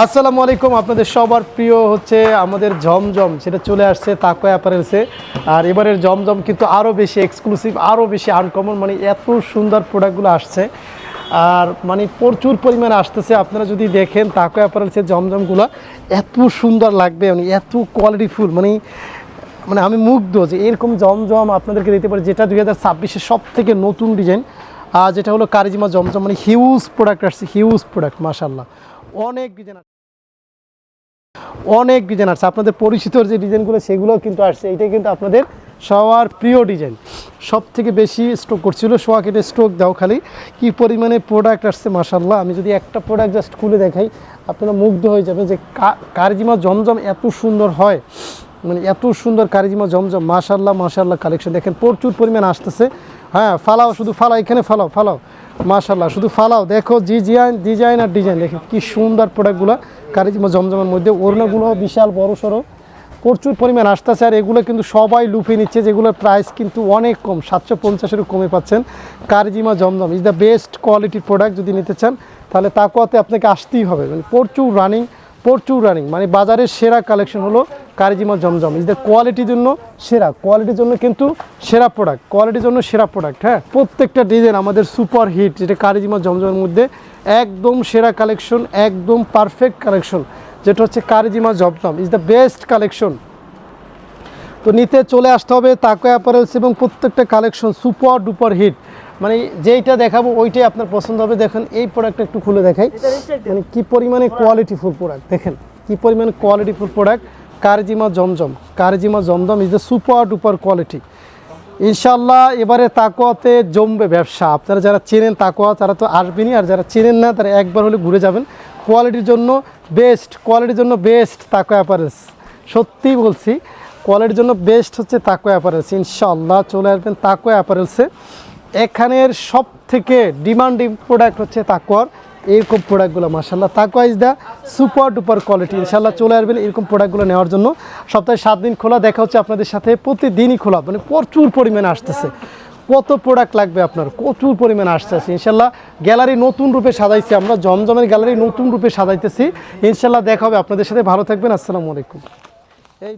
আসসালামু আলাইকুম, আপনাদের সবার প্রিয় হচ্ছে আমাদের জমজম সেটা চলে আসছে তাকো অ্যাপারেলসে। আর এবারের জমজম কিন্তু আরও বেশি এক্সক্লুসিভ আরও বেশি আনকমন মানে এত সুন্দর প্রোডাক্টগুলো আসছে। আর মানে প্রচুর পরিমাণে আসতেছে, আপনারা যদি দেখেন তাকো অ্যাপারেলসের জমজমগুলো এত সুন্দর লাগবে মানে এত কোয়ালিটিফুল মানে মানে আমি মুগ্ধ যে এরকম জমজম আপনাদেরকে দিতে পারি, যেটা দুই হাজার ছাব্বিশের সব থেকে নতুন ডিজাইন আর যেটা হলো কারিজিমা জমজম মানে হিউজ প্রোডাক্ট আসছে হিউজ প্রোডাক্ট মাশাল্লাহ অনেক ডিজাইন আছে। অনেক ডিজাইন আসছে আপনাদের পরিচিত যে ডিজাইনগুলো, সেগুলোও কিন্তু আসছে। এটাই কিন্তু আপনাদের সবার প্রিয় ডিজাইন। সব থেকে বেশি স্টক করছিল সোয়া কেটে স্টক দাও খালি। কি পরিমাণে প্রোডাক্ট আসছে মাসাল্লাহ আমি যদি একটা প্রোডাক্ট জাস্ট খুলে দেখাই, আপনারা মুগ্ধ হয়ে যাবে যে কারিজিমা জমজম এত সুন্দর হয়। মানে এত সুন্দর কারিজিমা জমজম। মাশাল্লাহ মাশাল্লাহ কালেকশন দেখেন প্রচুর পরিমাণ আসতেছে। হ্যাঁ ফালাও, শুধু ফালাও, এখানে ফালাও ফালাও। মাশাল্লাহ শুধু ফালাও, দেখো ডিজাইন ডিজাইন আর ডিজাইন দেখো কি সুন্দর প্রোডাক্টগুলো কারিজিমা জমজমের মধ্যে, ওড়নাগুলো বিশাল বড় সড়ো। প্রচুর পরিমাণ আসতেছে আর এগুলো কিন্তু সবাই লুফে নিচ্ছে, যেগুলোর প্রাইস কিন্তু অনেক কম, সাতশো পঞ্চাশেরও কমে পাচ্ছেন। Karizma Zamzam is the best কোয়ালিটির প্রোডাক্ট যদি নিতে চান, তাহলে তাকুয়াতে আপনাকে আসতেই হবে। মানে প্রচুর রানিং প্রচুর রানিং মানে বাজারের সেরা কালেকশন হলো কারজিমা জমজম। ইজ দ্য কোয়ালিটির জন্য সেরা কোয়ালিটির জন্য কিন্তু সেরা প্রোডাক্ট কোয়ালিটির জন্য সেরা প্রোডাক্ট হ্যাঁ? প্রত্যেকটা ডিজাইন আমাদের সুপার হিট যেটা কারিজিমা জমজমের মধ্যে একদম সেরা কালেকশন একদম পারফেক্ট কালেকশন যেটা হচ্ছে Karizma Zamzam is the best collection তো নিতে চলে আসতে হবে তাকো অ্যাপারেলস এবং প্রত্যেকটা কালেকশন সুপার ডুপার হিট মানে যেইটা দেখাবো ওইটাই আপনার পছন্দ হবে। দেখেন এই প্রোডাক্টটা একটু খুলে দেখাই। মানে কী পরিমাণে কোয়ালিটিফুল প্রোডাক্ট দেখেন কি পরিমাণে কোয়ালিটিফুল product Karizma Zamzam. Karizma Zamzam is the super duper quality ইনশাল্লাহ এবারে তাকোয়াতে জমবে ব্যবসা। আপনারা যারা চেনেন তাকোয়া তারা তো আসবেনই। আর যারা চেনেন না, তারা একবার হলে ঘুরে যাবেন। কোয়ালিটির জন্য বেস্ট কোয়ালিটির জন্য বেস্ট তাকো অ্যাপারেলস সত্যিই বলছি কোয়ালিটির জন্য বেস্ট হচ্ছে তাকো অ্যাপারেলস ইনশাল্লাহ চলে আসবেন তাকো অ্যাপারেলসে এখানের সব থেকে ডিমান্ডিং প্রোডাক্ট হচ্ছে তাকোয়ার এরকম প্রোডাক্টগুলো মাসাল্লাহ Taqwa is the super duper quality ইনশাল্লাহ চলে আসবেন এরকম প্রোডাক্টগুলো নেওয়ার জন্য। সপ্তাহে সাত দিন খোলা, দেখা হচ্ছে আপনাদের সাথে প্রতিদিনই খোলা। মানে প্রচুর পরিমাণে আসতেছে। কত প্রোডাক্ট লাগবে আপনার? প্রচুর পরিমাণে আসতেছে। ইনশাল্লাহ গ্যালারি নতুন রূপে সাজাইছি আমরা। জমজমের গ্যালারি নতুন রূপে সাজাইতেছি। ইনশাল্লাহ দেখা হবে। আপনাদের সাথে ভালো থাকবেন। আসসালামু আলাইকুম। এই